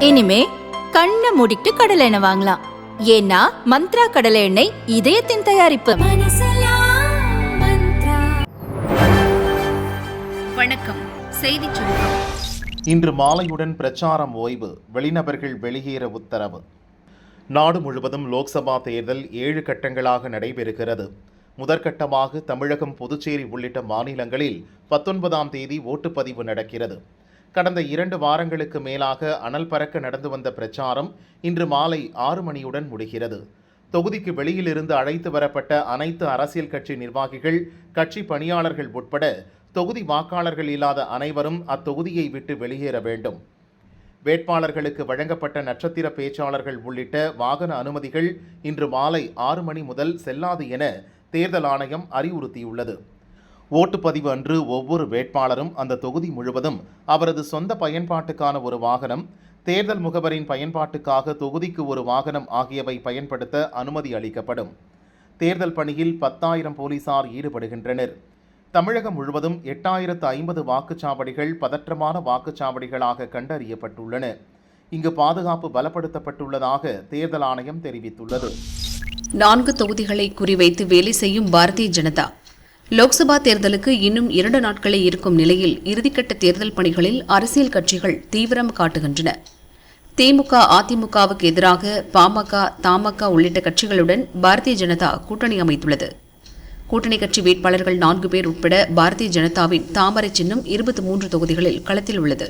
இனிமே கண்ணை மூடிட்டு கடலை எண்ணெய் வாங்கலாம். ஏன்னா மந்த்ரா கடலை எண்ணெய் இதயத்தின் தயாரிப்பு. வணக்கம். செய்தி சுருக்கம். இன்று மாலையுடன் பிரச்சாரம் ஓய்வு. வெளிநபர்கள் வெளியேற உத்தரவு. நாடு முழுவதும் லோக்சபா தேர்தல் ஏழு கட்டங்களாக நடைபெறுகிறது. முதற்கட்டமாக தமிழகம் புதுச்சேரி உள்ளிட்ட மாநிலங்களில் பத்தொன்பதாம் தேதி ஓட்டுப்பதிவு நடக்கிறது. கடந்த இரண்டு வாரங்களுக்கு மேலாக அனல் பறக்க நடந்து வந்த பிரச்சாரம் இன்று மாலை ஆறு மணியுடன் முடிகிறது. தொகுதிக்கு வெளியிலிருந்து அழைத்து வரப்பட்ட அனைத்து அரசியல் கட்சி நிர்வாகிகள் கட்சி பணியாளர்கள் உட்பட தொகுதி வாக்காளர்கள் இல்லாத அனைவரும் அத்தொகுதியை விட்டு வெளியேற வேண்டும். வேட்பாளர்களுக்கு வழங்கப்பட்ட நட்சத்திர பேச்சாளர்கள் உள்ளிட்ட வாகன அனுமதிகள் இன்று மாலை ஆறு மணி முதல் செல்லாது என தேர்தல் ஆணையம் அறிவுறுத்தியுள்ளது. ஓட்டுப்பதிவு அன்று ஒவ்வொரு வேட்பாளரும் அந்த தொகுதி முழுவதும் அவரது சொந்த பயன்பாட்டுக்கான ஒரு வாகனம் தேர்தல் முகவரின் பயன்பாட்டுக்காக தொகுதிக்கு ஒரு வாகனம் ஆகியவை பயன்படுத்த அனுமதி அளிக்கப்படும். தேர்தல் பணியில் பத்தாயிரம் போலீசார் ஈடுபடுகின்றனர். தமிழகம் முழுவதும் எட்டாயிரத்து ஐம்பது வாக்குச்சாவடிகள் பதற்றமான வாக்குச்சாவடிகளாக கண்டறியப்பட்டுள்ளன. இங்கு பாதுகாப்பு பலப்படுத்தப்பட்டுள்ளதாக தேர்தல் ஆணையம் தெரிவித்துள்ளது. நான்கு தொகுதிகளை குறிவைத்து வேலை செய்யும் பாரதிய ஜனதா லோக்சபா தேர்தலுக்கு இன்னும் இரண்டு நாட்களே இருக்கும் நிலையில் இறுதிக்கட்ட தேர்தல் பணிகளில் அரசியல் கட்சிகள் தீவிரம் காட்டுகின்றன. திமுக அதிமுகவுக்கு எதிராக பாமக தமாக உள்ளிட்ட கட்சிகளுடன் பாரதிய ஜனதா கூட்டணி அமைத்துள்ளது. கூட்டணி கட்சி வேட்பாளர்கள் நான்கு பேர் உட்பட பாரதிய ஜனதாவின் தாமரை சின்னம் இருபத்தி மூன்று தொகுதிகளில் களத்தில் உள்ளது.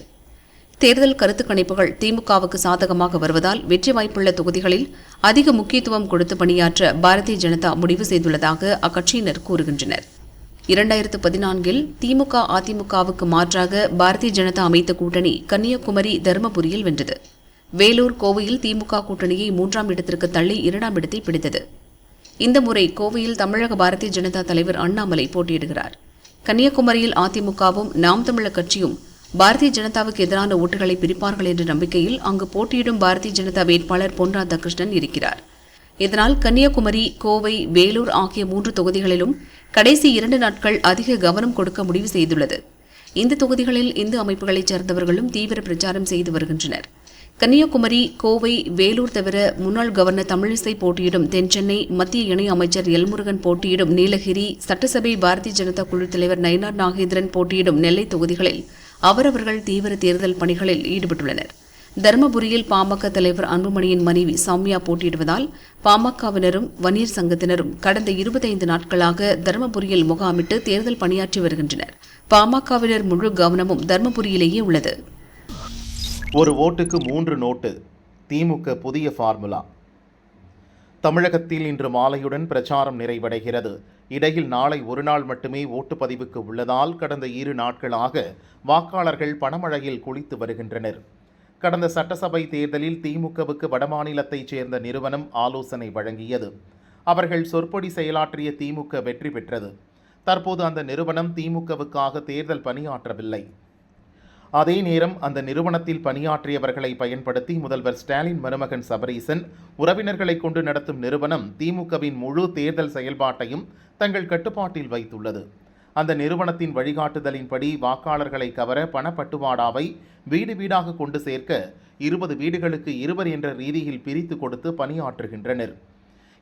தேர்தல் கருத்து கணிப்புகள் திமுகவுக்கு சாதகமாக வருவதால் வெற்றி வாய்ப்புள்ள தொகுதிகளில் அதிக முக்கியத்துவம் கொடுத்து பணியாற்ற பாரதிய ஜனதா முடிவு செய்துள்ளதாக அக்கட்சியினர் கூறுகின்றனர். இரண்டாயிரத்து பதினான்கில் திமுக அதிமுகவுக்கு மாற்றாக பாரதிய ஜனதா அமைத்த கூட்டணி கன்னியாகுமரி தருமபுரியில் வென்றது. வேலூர் கோவையில் திமுக கூட்டணியை மூன்றாம் இடத்திற்கு தள்ளி இரண்டாம் இடத்தை பிடித்தது. இந்த முறை கோவையில் தமிழக பாரதிய ஜனதா தலைவர் அண்ணாமலை போட்டியிடுகிறார். கன்னியாகுமரியில் அதிமுகவும் நாம் தமிழர் கட்சியும் பாரதிய ஜனதாவுக்கு எதிரான ஓட்டுகளை பிரிப்பார்கள் என்ற நம்பிக்கையில் அங்கு போட்டியிடும் பாரதிய ஜனதா வேட்பாளர் பொன் ராதாகிருஷ்ணன் இருக்கிறார். இதனால் கன்னியாகுமரி கோவை வேலூர் ஆகிய மூன்று தொகுதிகளிலும் கடைசி இரண்டு நாட்கள் அதிக கவனம் கொடுக்க முடிவு செய்துள்ளது. இந்த தொகுதிகளில் இந்து அமைப்புகளைச் சேர்ந்தவர்களும் தீவிர பிரச்சாரம் செய்து வருகின்றனர். கன்னியாகுமரி கோவை வேலூர் தவிர முன்னாள் கவர்னர் தமிழிசை போட்டியிடும் தென்சென்னை மத்திய இணை அமைச்சர் எல்முருகன் போட்டியிடும் நீலகிரி சட்டசபை பாரதிய ஜனதா குழு தலைவர் நயினார் நாகேந்திரன் போட்டியிடும் நெல்லை தொகுதிகளில் அவரவர்கள் தீவிர தேர்தல் பணிகளில் ஈடுபட்டுள்ளனர். தருமபுரியில் பாமக தலைவர் அன்புமணியின் மனைவி சௌமியா போட்டியிடுவதால் பாமகவினரும் வன்னியர் சங்கத்தினரும் கடந்த இருபத்தைந்து நாட்களாக தருமபுரியில் முகாமிட்டு தேர்தல் பணியாற்றி வருகின்றனர். பாமகவினர் முழு கவனமும் தருமபுரியிலேயே உள்ளது. ஒரு ஓட்டுக்கு மூன்று நோட்டு திமுக புதிய ஃபார்முலா. தமிழகத்தில் இன்று மாலையுடன் பிரச்சாரம் நிறைவடைகிறது. இடையில் நாளை ஒரு நாள் மட்டுமே ஓட்டுப்பதிவுக்கு உள்ளதால் கடந்த இரு நாட்களாக வாக்காளர்கள் பணமழையில் குளித்து வருகின்றனர். கடந்த சட்டசபை தேர்தலில் திமுகவுக்கு வடமாநிலத்தைச் சேர்ந்த நிறுவனம் ஆலோசனை வழங்கியது. அவர்கள் சொற்பொடி செயலாற்றிய திமுக வெற்றி பெற்றது. தற்போது அந்த நிறுவனம் திமுகவுக்காக தேர்தல் பணியாற்றவில்லை. அதே நேரம் அந்த நிறுவனத்தில் பணியாற்றியவர்களை பயன்படுத்தி முதல்வர் ஸ்டாலின் மருமகன் சபரீசன் உறவினர்களை கொண்டு நடத்தும் நிறுவனம் திமுகவின் முழு தேர்தல் செயல்பாட்டையும் தங்கள் கட்டுப்பாட்டில் வைத்துள்ளது. அந்த நிறுவனத்தின் வழிகாட்டுதலின்படி வாக்காளர்களை கவர பணப்பட்டுவாடாவை வீடு வீடாக கொண்டு சேர்க்க இருபது வீடுகளுக்கு இருவர் என்ற ரீதியில் பிரித்து கொடுத்து பணியாற்றுகின்றனர்.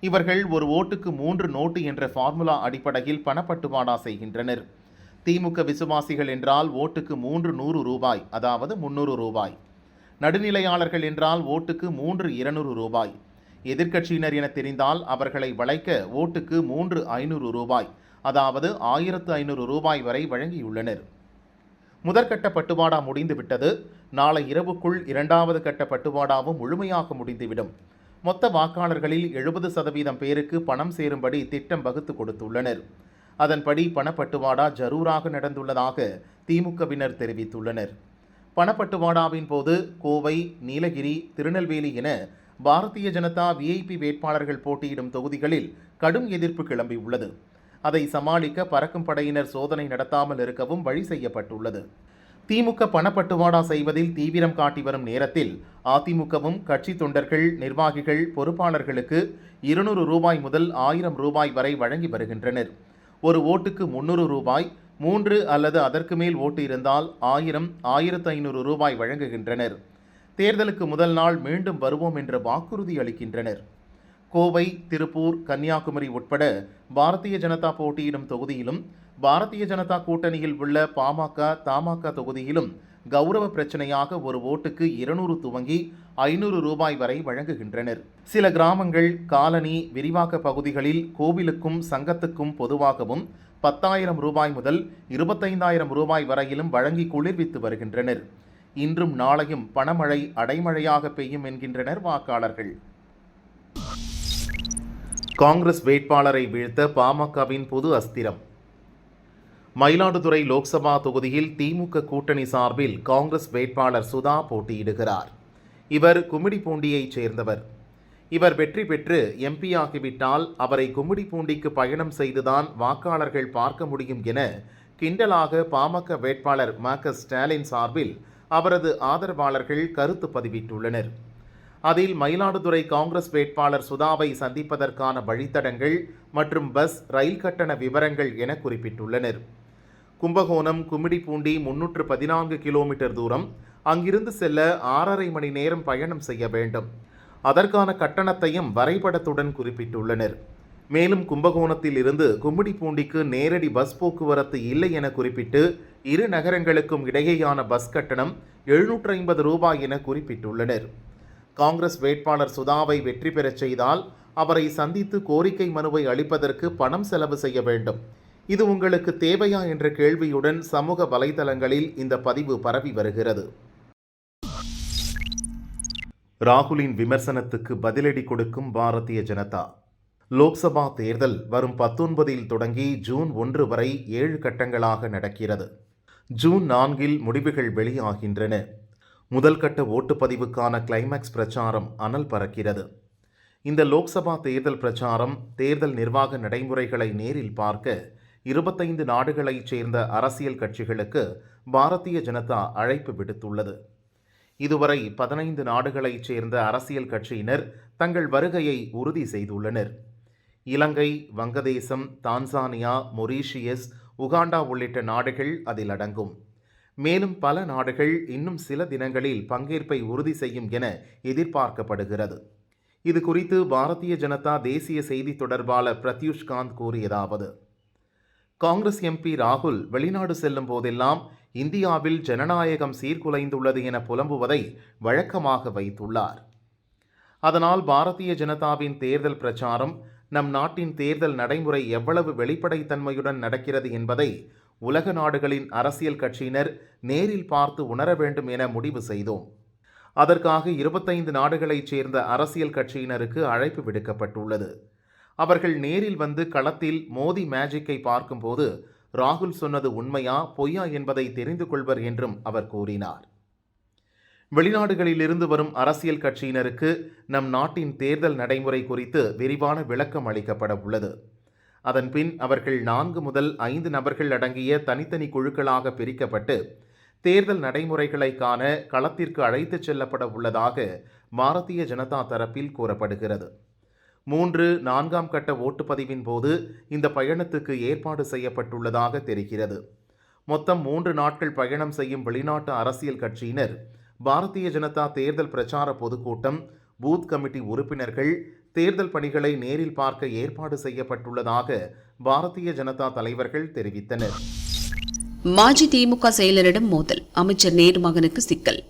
இவர்கள் ஒரு ஓட்டுக்கு மூன்று நோட்டு என்ற ஃபார்முலா அடிப்படையில் பணப்பட்டுவாடா செய்கின்றனர். திமுக விசுவாசிகள் என்றால் ஓட்டுக்கு மூன்று நூறு ரூபாய் அதாவது முன்னூறு ரூபாய். நடுநிலையாளர்கள் என்றால் ஓட்டுக்கு மூன்று இருநூறு ரூபாய். எதிர்க்கட்சியினர் என தெரிந்தால் அவர்களை வளைக்க ஓட்டுக்கு மூன்று ஐநூறு ரூபாய். அதாவது ஆயிரத்து ஐநூறு ரூபாய் வரை வழங்கியுள்ளனர். முதற்கட்ட பட்டுவாடா முடிந்துவிட்டது. நாளை இரவுக்குள் இரண்டாவது கட்ட பட்டுவாடாவும் முழுமையாக முடிந்துவிடும். மொத்த வாக்காளர்களில் எழுபது சதவீதம் பேருக்கு பணம் சேரும்படி திட்டம் வகுத்து கொடுத்துள்ளனர். அதன்படி பணப்பட்டுவாடா ஜரூராக நடந்துள்ளதாக திமுகவினர் தெரிவித்துள்ளனர். பணப்பட்டுவாடாவின் போது கோவை நீலகிரி திருநெல்வேலி என பாரதிய ஜனதா விஐபி வேட்பாளர்கள் போட்டியிடும் தொகுதிகளில் கடும் எதிர்ப்பு கிளம்பியுள்ளது. அதை சமாளிக்க பறக்கும் படையினர் சோதனை நடத்தாமல் இருக்கவும் வழி செய்யப்பட்டுள்ளது. திமுக பணப்பட்டுவாடா செய்வதில் தீவிரம் காட்டி வரும் நேரத்தில் அதிமுகவும் கட்சி தொண்டர்கள் நிர்வாகிகள் பொறுப்பாளர்களுக்கு இருநூறு ரூபாய் முதல் ஆயிரம் ரூபாய் வரை வழங்கி வருகின்றனர். ஒரு ஓட்டுக்கு முன்னூறு ரூபாய் மூன்று அல்லது அதற்கு மேல் ஓட்டு இருந்தால் ஆயிரம் ஆயிரத்து ஐநூறு ரூபாய் வழங்குகின்றனர். தேர்தலுக்கு முதல் நாள் மீண்டும் வருவோம் என்ற வாக்குறுதி அளிக்கின்றனர். கோவை திருப்பூர் கன்னியாகுமரி உட்பட பாரதிய ஜனதா போட்டியிடும் தொகுதியிலும் பாரதிய ஜனதா கூட்டணியில் உள்ள பாமக தமாக தொகுதியிலும் கௌரவ பிரச்சனையாக ஒரு ஓட்டுக்கு இருநூறு துவங்கி ஐநூறு ரூபாய் வரை வழங்குகின்றனர். சில கிராமங்கள் காலனி விரிவாக்க பகுதிகளில் கோவிலுக்கும் சங்கத்துக்கும் பொதுவாகவும் பத்தாயிரம் ரூபாய் முதல் இருபத்தைந்தாயிரம் ரூபாய் வரையிலும் வழங்கி குளிர்வித்து வருகின்றனர். இன்றும் நாளையும் பணமழை அடைமழையாக பெய்யும் என்கின்றனர் வாக்காளர்கள். காங்கிரஸ் வேட்பாளரை வீழ்த்த பாமகவின் புது அஸ்திரம். மயிலாடுதுறை லோக்சபா தொகுதியில் திமுக கூட்டணி சார்பில் காங்கிரஸ் வேட்பாளர் சுதா போட்டியிடுகிறார். இவர் கும்மிடிப்பூண்டியைச் சேர்ந்தவர். இவர் வெற்றி பெற்று எம்பியாகிவிட்டால் அவரை கும்மிடிப்பூண்டிக்கு பயணம் செய்துதான் வாக்காளர்கள் பார்க்க முடியும் என கிண்டலாக பாமக வேட்பாளர் ம ஸ்டாலின் சார்பில் அவரது ஆதரவாளர்கள் கருத்து பதிவிட்டுள்ளனர். அதில் மயிலாடுதுறை காங்கிரஸ் வேட்பாளர் சுதாவை சந்திப்பதற்கான வழித்தடங்கள் மற்றும் பஸ் ரயில் கட்டண விவரங்கள் என குறிப்பிட்டுள்ளனர். கும்பகோணம் கும்மிடிப்பூண்டி முன்னூற்று பதினான்கு கிலோமீட்டர் தூரம். அங்கிருந்து செல்ல ஆறரை மணி நேரம் பயணம் செய்ய வேண்டும். அதற்கான கட்டணத்தையும் வரைபடத்துடன் குறிப்பிட்டுள்ளனர். மேலும் கும்பகோணத்தில் இருந்து கும்மிடிப்பூண்டிக்கு நேரடி பஸ் போக்குவரத்து இல்லை என குறிப்பிட்டு இரு நகரங்களுக்கும் இடையேயான பஸ் கட்டணம் எழுநூற்று ஐம்பது ரூபாய் என குறிப்பிட்டுள்ளனர். காங்கிரஸ் வேட்பாளர் சுதாவை வெற்றி பெறச் செய்தால் அவரை சந்தித்து கோரிக்கை மனுவை அளிப்பதற்கு பணம் செலவு செய்ய வேண்டும். இது உங்களுக்கு தேவையா என்ற கேள்வியுடன் சமூக வலைதளங்களில் இந்த பதிவு பரவி வருகிறது. ராகுலின் விமர்சனத்துக்கு பதிலடி கொடுக்கும் பாரதிய ஜனதா. லோக்சபா தேர்தல் வரும் பத்தொன்பதில் தொடங்கி ஜூன் ஒன்று வரை ஏழு கட்டங்களாக நடக்கிறது. ஜூன் நான்கில் முடிவுகள் வெளியாகின்றன. முதல் கட்ட ஓட்டுப்பதிவுக்கான கிளைமேக்ஸ் பிரச்சாரம் அனல் பறக்கிறது. இந்த லோக்சபா தேர்தல் பிரச்சாரம் தேர்தல் நிர்வாக நடைமுறைகளை நேரில் பார்க்க இருபத்தைந்து நாடுகளைச் சேர்ந்த அரசியல் கட்சிகளுக்கு பாரதிய ஜனதா அழைப்பு விடுத்துள்ளது. இதுவரை பதினைந்து நாடுகளைச் சேர்ந்த அரசியல் கட்சியினர் தங்கள் வருகையை உறுதி செய்துள்ளனர். இலங்கை வங்கதேசம் தான்சானியா மொரீஷியஸ் உகாண்டா உள்ளிட்ட நாடுகள் அதில் அடங்கும். மேலும் பல நாடுகள் இன்னும் சில தினங்களில் பங்கேற்பை உறுதி செய்யும் என எதிர்பார்க்கப்படுகிறது. இது குறித்து பாரதிய ஜனதா தேசிய செய்தி தொடர்பாளர் பிரத்யூஷ் காந்த் கூறியதாவது காங்கிரஸ் எம்பி ராகுல் வெளிநாடு செல்லும் போதெல்லாம் இந்தியாவில் ஜனநாயகம் சீர்குலைந்துள்ளது என புலம்புவதை வழக்கமாக வைத்துள்ளார். அதனால் பாரதிய ஜனதாவின் தேர்தல் பிரச்சாரம் நம் நாட்டின் தேர்தல் நடைமுறை எவ்வளவு வெளிப்படைத்தன்மையுடன் நடக்கிறது என்பதை உலக நாடுகளின் அரசியல் கட்சியினர் நேரில் பார்த்து உணர வேண்டும் என முடிவு செய்தோம். அதற்காக இருபத்தைந்து நாடுகளைச் சேர்ந்த அரசியல் கட்சியினருக்கு அழைப்பு விடுக்கப்பட்டுள்ளது. அவர்கள் நேரில் வந்து களத்தில் மோதி மேஜிக்கை பார்க்கும்போது ராகுல் சொன்னது உண்மையா பொய்யா என்பதை தெரிந்து கொள்வர் என்றும் அவர் கூறினார். வெளிநாடுகளிலிருந்து வரும் அரசியல் கட்சியினருக்கு நம் நாட்டின் தேர்தல் நடைமுறை குறித்து விரிவான விளக்கம் அளிக்கப்பட உள்ளது. அதன்பின் அவர்கள் நான்கு முதல் ஐந்து நபர்கள் அடங்கிய தனித்தனி குழுக்களாக பிரிக்கப்பட்டு தேர்தல் நடைமுறைகளை காண களத்திற்கு அழைத்துச் செல்லப்பட உள்ளதாக பாரதிய ஜனதா தரப்பில் கூறப்படுகிறது. மூன்று நான்காம் கட்ட ஓட்டுப்பதிவின் போது இந்த பயணத்துக்கு ஏற்பாடு செய்யப்பட்டுள்ளதாக தெரிகிறது. மொத்தம் மூன்று நாட்கள் பயணம் செய்யும் வெளிநாட்டு அரசியல் கட்சியினர் பாரதிய ஜனதா தேர்தல் பிரச்சார பொதுக்கூட்டம் பூத் கமிட்டி உறுப்பினர்கள் தேர்தல் பணிகளை நேரில் பார்க்க ஏற்பாடு செய்யப்பட்டுள்ளதாக பாரதிய ஜனதா தலைவர்கள் தெரிவித்தனர். மாஜி திமுக செயலரிடம் மோதல். அமைச்சர் நேரு மகனுக்கு சிக்கல்.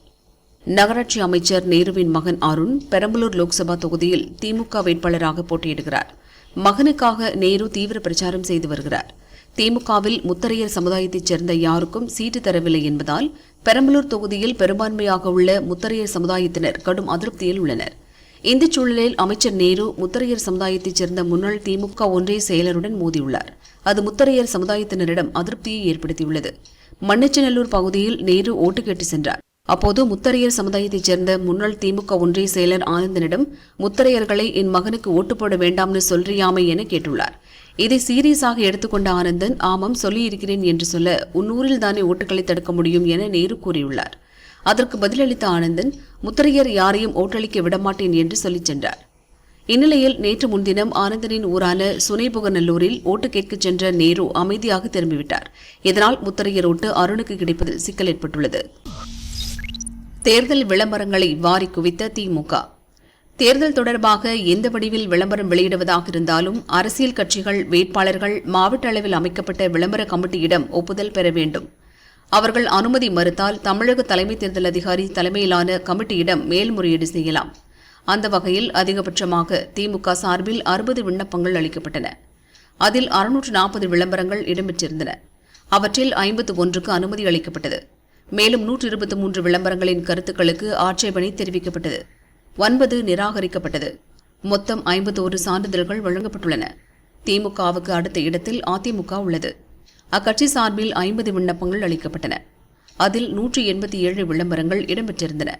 நகராட்சி அமைச்சர் நேருவின் மகன் அருண் பெரம்பலூர் லோக்சபா தொகுதியில் திமுக வேட்பாளராக போட்டியிடுகிறார். மகனுக்காக நேரு தீவிர பிரச்சாரம் செய்து வருகிறார். திமுகவில் முத்தரையர் சமுதாயத்தைச் சேர்ந்த யாருக்கும் சீட்டு தரவில்லை என்பதால் பெரம்பலூர் தொகுதியில் பெரும்பான்மையாக உள்ள முத்தரையர் சமுதாயத்தினர் கடும் அதிருப்தியில் உள்ளனர். இந்த சூழலில் அமைச்சர் நேரு முத்தரையர் சமுதாயத்தைச் சேர்ந்த முன்னாள் திமுக ஒன்றிய செயலருடன் மோதியுள்ளார். அது முத்தரையர் சமுதாயத்தினரிடம் அதிருப்தியை ஏற்படுத்தியுள்ளது. மண்ணச்சநல்லூர் பகுதியில் நேரு ஓட்டு கேட்டு சென்றார். அப்போது முத்தரையர் சமுதாயத்தைச் சேர்ந்த முன்னாள் திமுக ஒன்றிய செயலர் ஆனந்தனிடம் முத்தரையர்களை என் மகனுக்கு ஓட்டு போட வேண்டாம்னு சொல்றியாமை என கேட்டுள்ளார். இதை சீரியஸாக எடுத்துக்கொண்ட ஆனந்தன் ஆமாம் சொல்லியிருக்கிறேன் என்று சொல்ல உன்னூரில் தானே ஓட்டுகளை தடுக்க முடியும் என நேரு கூறியுள்ளார். அதற்கு பதிலளித்த ஆனந்தன் முத்தரையர் யாரையும் ஓட்டளிக்க விடமாட்டேன் என்று சொல்லிச் சென்றார். இந்நிலையில் நேற்று முன்தினம் ஆனந்தனின் ஊரான சுனைபுகநல்லூரில் ஓட்டு கேட்கச் சென்ற நேரு அமைதியாக திரும்பிவிட்டார். இதனால் முத்தரையர் ஓட்டு அருணுக்கு கிடைப்பதில் சிக்கல் ஏற்பட்டுள்ளது. தேர்தல் விளம்பரங்களை வாரி குவித்த திமுக. தேர்தல் தொடர்பாக எந்த வடிவில் விளம்பரம் வெளியிடுவதாக இருந்தாலும் அரசியல் கட்சிகள் வேட்பாளர்கள் மாவட்ட அளவில் அமைக்கப்பட்ட விளம்பர கமிட்டியிடம் ஒப்புதல் பெற வேண்டும். அவர்கள் அனுமதி மறுத்தால் தமிழக தலைமை தேர்தல் அதிகாரி தலைமையிலான கமிட்டியிடம் மேல்முறையீடு செய்யலாம். அந்த வகையில் அதிகபட்சமாக திமுக சார்பில் அறுபது விண்ணப்பங்கள் அளிக்கப்பட்டன. அதில் அறுநூற்று நாற்பது விளம்பரங்கள் இடம்பெற்றிருந்தன. அவற்றில் ஐம்பத்து ஒன்றுக்கு அனுமதி அளிக்கப்பட்டது. மேலும் நூற்று இருபத்தி மூன்று விளம்பரங்களின் கருத்துக்களுக்கு ஆட்சேபனை தெரிவிக்கப்பட்டது. ஒன்பது நிராகரிக்கப்பட்டது. மொத்தம் ஐம்பத்தோரு சான்றிதழ்கள் வழங்கப்பட்டுள்ளன. திமுகவுக்கு அடுத்த இடத்தில் அதிமுக உள்ளது. அக்கட்சி சார்பில் ஐம்பது விண்ணப்பங்கள் அளிக்கப்பட்டன. அதில் நூற்று எண்பத்தி ஏழு விளம்பரங்கள் இடம்பெற்றிருந்தன.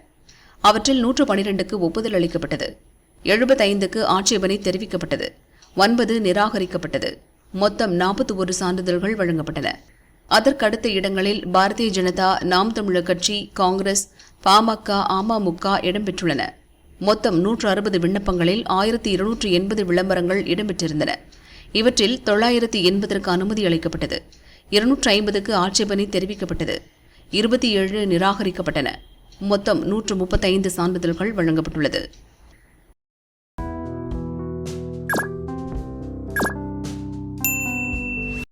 அவற்றில் நூற்று பனிரெண்டுக்கு ஒப்புதல் அளிக்கப்பட்டது. எழுபத்தைந்துக்கு ஆட்சேபனை தெரிவிக்கப்பட்டது. ஒன்பது நிராகரிக்கப்பட்டது. மொத்தம் நாற்பத்தி ஒரு சான்றிதழ்கள் வழங்கப்பட்டன. அதற்கடுத்த இடங்களில் பாரதிய ஜனதா நாம் தமிழர் கட்சி காங்கிரஸ் பாமக அமமுக இடம்பெற்றுள்ளன. மொத்தம் நூற்று அறுபது விண்ணப்பங்களில் ஆயிரத்தி இருநூற்று எண்பது விளம்பரங்கள் இடம்பெற்றிருந்தன. இவற்றில் தொள்ளாயிரத்தி எண்பதற்கு அனுமதி அளிக்கப்பட்டது. இருநூற்று ஐம்பதுக்கு ஆட்சேபனை தெரிவிக்கப்பட்டது. இருபத்தி ஏழு நிராகரிக்கப்பட்டன. மொத்தம் நூற்று முப்பத்தைந்து சான்றிதழ்கள் வழங்கப்பட்டுள்ளது.